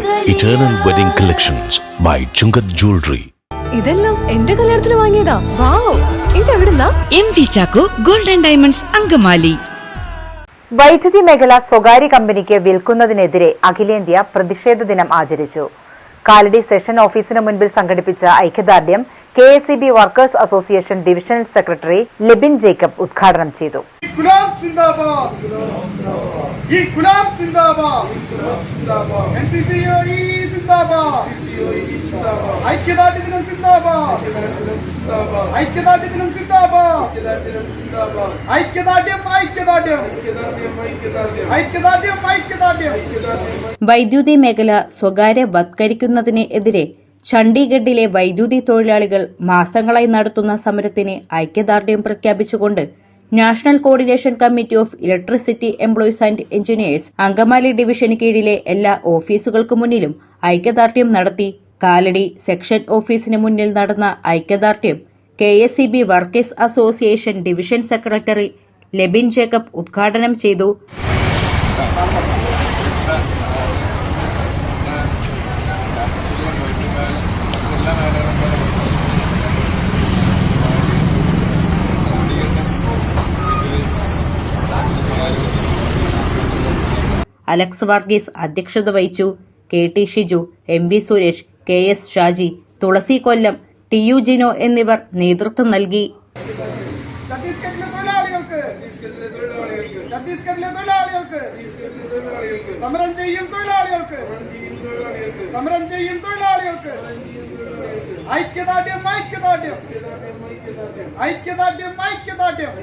Eternal Wedding Collections by Chungath Jewelry. ഇതെല്ലാം എന്റെ കല്യാണത്തിന് വാങ്ങിയതാ. Wow ഇതെവിടുന്നാ? M V Chacko golden diamonds Angamaly. വൈദ്യുതി മേഖല സ്വകാര്യ കമ്പനിക്ക് വിൽക്കുന്നതിനെതിരെ അഖിലേന്ത്യാ പ്രതിഷേധ ദിനം ആചരിച്ചു. കാലടി സെഷൻ ഓഫീസിന് മുൻപിൽ സംഘടിപ്പിച്ച ഐക്യദാർഢ്യം K S workers association divisional secretary Libin Jacob ഉദ്ഘാടനം ചെയ്തു. ഗുലാം സിന്ദാബാദ് ഈ ഗുലാം സിന്ദാബാദ് എൻ സി സി സിന്ദാബാദ്. ഐക്യദാർഢ്യ ദിനം സിന്ദാബാദ്. ഐക്യദാർഢ്യ ദിനം സിന്ദാബാദ്. ഐക്യദാർഢ്യം ഐക്യദാർഢ്യം. ഐക്യദാർഢ്യം ഐക്യദാർഢ്യം. വൈദ്യുതി മേഖല സ്വകാര്യവത്കരിക്കുന്നതിന് എതിരെ ചണ്ഡീഗഡിലെ വൈദ്യുതി തൊഴിലാളികൾ മാസങ്ങളായി നടത്തുന്ന സമരത്തിന് ഐക്യദാർഢ്യം പ്രഖ്യാപിച്ചുകൊണ്ട് national coordination committee of electricity employees and engineers Angamaly ഡിവിഷന് കീഴിലെ എല്ലാ ഓഫീസുകൾക്ക് മുന്നിലും ഐക്യദാർഢ്യം നടത്തി കാലടി സെക്ഷൻ ഓഫീസിന് മുന്നിൽ നടന്ന ഐക്യദാർഢ്യം K S C B workers association division secretary Lebin Jacob ഉദ്ഘാടനം ചെയ്തു. അലക്സ് വർഗീസ് അധ്യക്ഷത വഹിച്ചു. K T Shiju M V Suresh K S Shaji Thulasi Kollam T U Jino എന്നിവർ നേതൃത്വം നൽകി. ഛത്തീസ്ഗഡിലെ തൊഴിലാളികൾക്ക് സമരം ചെയ്യും തൊഴിലാളികൾക്ക് സമരം ചെയ്യും തൊഴിലാളികൾക്ക് ഐക്യദാർഢ്യം ഐക്യദാർഢ്യം ഐക്യദാർഢ്യം ഐക്യദാർഢ്യം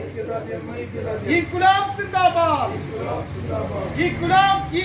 ഈ ഗുലാം സിന്ദാബാദ് ഈ ഗുലാം ഈ